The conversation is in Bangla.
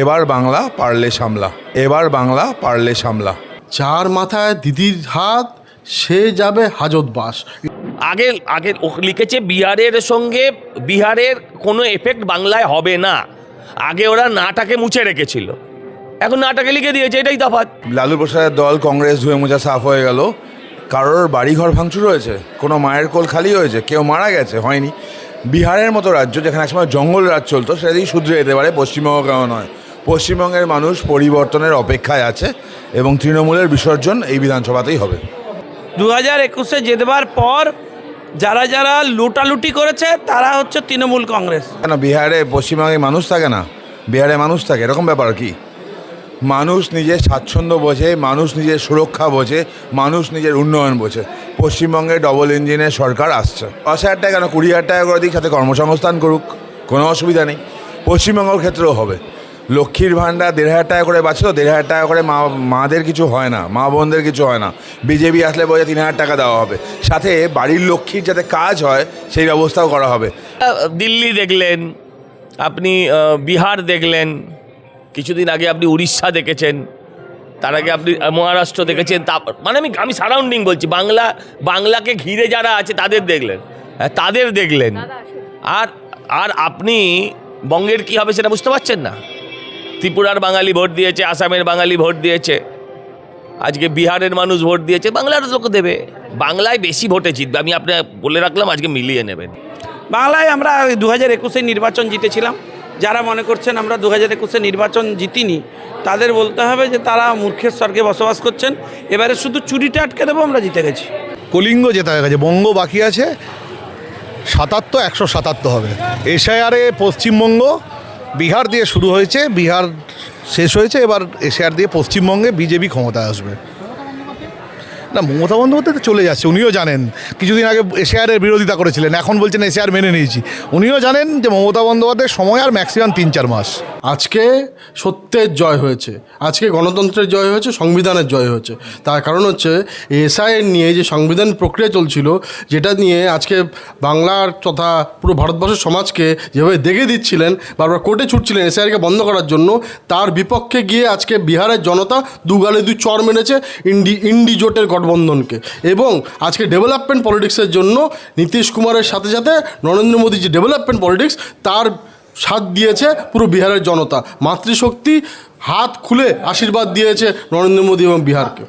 এবার বাংলা পারলে সামলা এবার বাংলা পারলে সামলা। যার মাথায় দিদির হাত সে যাবে হাজত বাস। আগে আগে ও লিখেছে বিহারের সঙ্গে বিহারের কোনো এফেক্ট বাংলায় হবে না। আগে ওরা নাটাকে মুছে রেখেছিল। এখন নাটাকে লিখে দিয়েছে এটাই তফাৎ। লালু প্রসাদের দল কংগ্রেস ধুয়ে মোজা সাফ হয়ে গেল। কারোর বাড়িঘর ভাঙচুর হয়েছে কোনো মায়ের কোল খালি হয়েছে কেউ মারা গেছে হয়নি। বিহারের মতো রাজ্য যেখানে একসময় জঙ্গল রাজ চলতো সেটা দিয়ে শুধরে যেতে পারে পশ্চিমবঙ্গ কেন নয়। পশ্চিমবঙ্গের মানুষ পরিবর্তনের অপেক্ষায় আছে এবং তৃণমূলের বিসর্জন এই বিধানসভাতেই হবে। দু হাজার একুশে জেতবার পর যারা যারা লুটালুটি করেছে তারা হচ্ছে তৃণমূল কংগ্রেস। কেন? বিহারে পশ্চিমবঙ্গে মানুষ থাকে না? বিহারে মানুষ থাকে এরকম ব্যাপার কি? মানুষ নিজের স্বাচ্ছন্দ্য বোঝে মানুষ নিজের সুরক্ষা বোঝে মানুষ নিজের উন্নয়ন বোঝে। পশ্চিমবঙ্গে ডবল ইঞ্জিনের সরকার আসছে। দশ হাজার টাকা কেন? কুড়ি হাজার টাকা করে দিক সাথে কর্মসংস্থান করুক কোনো অসুবিধা নেই। পশ্চিমবঙ্গের ক্ষেত্রেও হবে। লক্ষ্মীর ভাণ্ডার দেড় হাজার টাকা করে বাঁচলো দেড় হাজার টাকা করে মা মাদের কিছু হয় না মা বোনদের কিছু হয় না। বিজেপি আসলে বলে তিন হাজার টাকা দেওয়া হবে। সাথে বাড়ির লক্ষ্মীর যাতে কাজ হয় সেই ব্যবস্থাও করা হবে। দিল্লি দেখলেন আপনি বিহার দেখলেন কিছুদিন আগে আপনি উড়িষ্যা দেখেছেন তার আগে আপনি মহারাষ্ট্র দেখেছেন তা মানে আমি আমি সারাউন্ডিং বলছি বাংলা বাংলাকে ঘিরে যারা আছে তাদের দেখলেন হ্যাঁ, তাদের দেখলেন। আর আর আপনি বঙ্গের কি হবে সেটা বুঝতে পারছেন না? ত্রিপুরার বাঙালি ভোট দিয়েছে আসামের বাঙালি ভোট দিয়েছে। আজকে বিহারের মানুষ ভোট দিয়েছে বাংলার লোক দেবে। বাংলায় বেশি ভোটে জিতবে আমি আপনার বলে রাখলাম আজকে মিলিয়ে নেবেন। বাংলায় আমরা দু হাজার একুশে নির্বাচন জিতেছিলাম। যারা মনে করছেন আমরা দু হাজার একুশে নির্বাচন জিতিনি তাদের বলতে হবে যে তারা মূর্খের স্বর্গে বসবাস করছেন। এবারে শুধু চুরিটা আটকে দেবো আমরা জিতে গেছি। কলিঙ্গ জেতা হয়ে গেছে বঙ্গ বাকি আছে সাতাত্তর একশো সাতাত্তর হবে। এশায়ারে পশ্চিমবঙ্গ বিহার দিয়ে শুরু হয়েছে, বিহার শেষ হয়েছে, এবার এশিয়ার দিয়ে পশ্চিমবঙ্গে বিজেপি ক্ষমতায় আসবে। না, মমতা বন্দ্যোপাধ্যায় তো চলে যাচ্ছে, উনিও জানেন। কিছুদিন আগে এশিয়ারের বিরোধিতা করেছিলেন, এখন বলছেন এশিয়ার মেনে নিয়েছি। উনিও জানেন যে মমতা বন্দ্যোপাধ্যায়ের সময় আর ম্যাক্সিমাম তিন চার মাস। আজকে সত্যের জয় হয়েছে। আজকে গণতন্ত্রের জয় হয়েছে, সংবিধানের জয় হয়েছে। তার কারণ হচ্ছে এসআইয়ের নিয়ে যে সংবিধান প্রক্রিয়া চলছিল, যেটা নিয়ে আজকে বাংলার তথা পুরো ভারতবর্ষের সমাজকে যেভাবে দেখে দিচ্ছিলেন বারবার কোর্টে ছুটছিলেন এসআইআরকে বন্ধ করার জন্য, তার বিপক্ষে গিয়ে আজকে বিহারের জনতা দুগালে দুই চর মেরেছে ইন্ডি ইন্ডি জোটের গঠবন্ধনকে। এবং আজকে ডেভেলপমেন্ট পলিটিক্সের জন্য নীতিশ কুমারের সাথে সাথে নরেন্দ্র মোদী যে ডেভেলপমেন্ট পলিটিক্স তার সাথ দিয়েছে পুরো বিহারের জনতা। মাতৃশক্তি হাত খুলে আশীর্বাদ দিয়েছে নরেন্দ্র মোদী এবং বিহারকে।